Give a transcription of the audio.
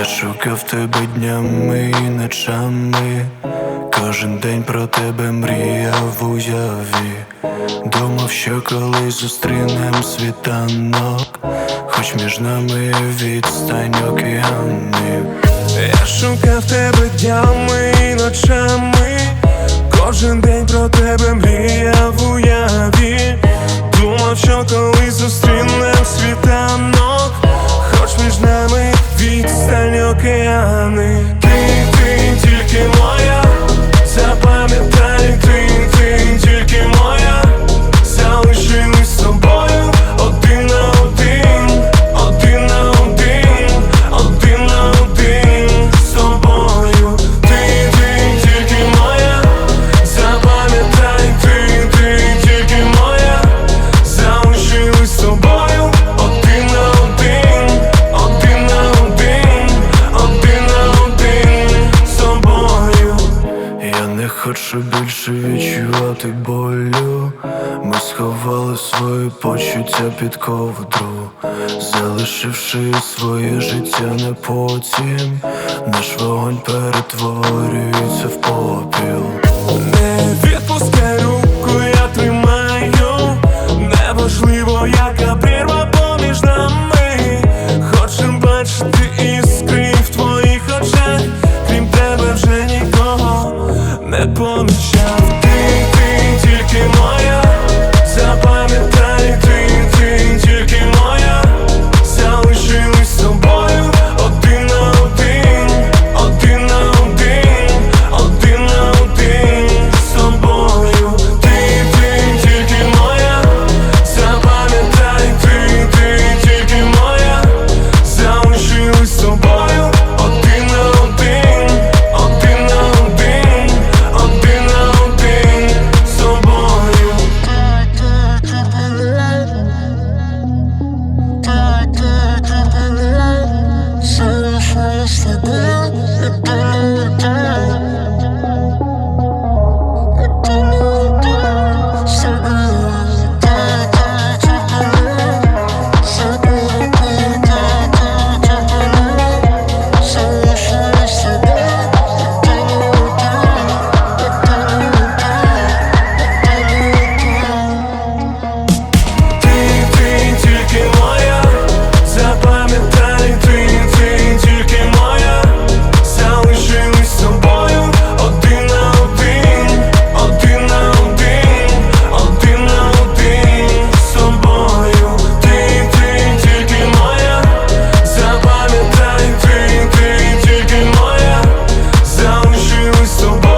Я шукав тебе днями і ночами. Кожен день про тебе мріяв в уяві. Думав, що колись зустрінем світанок, хоч між нами відстань океанів. Я шукав тебе днями і ночами, кожен день про тебе мріяв в уяві. Думав, що колись океани. Хочу більше відчувати болю. Ми сховали свої почуття під ковдру, залишивши своє життя на потім. Наш вогонь перетворюється в попіл. Не відпускай so.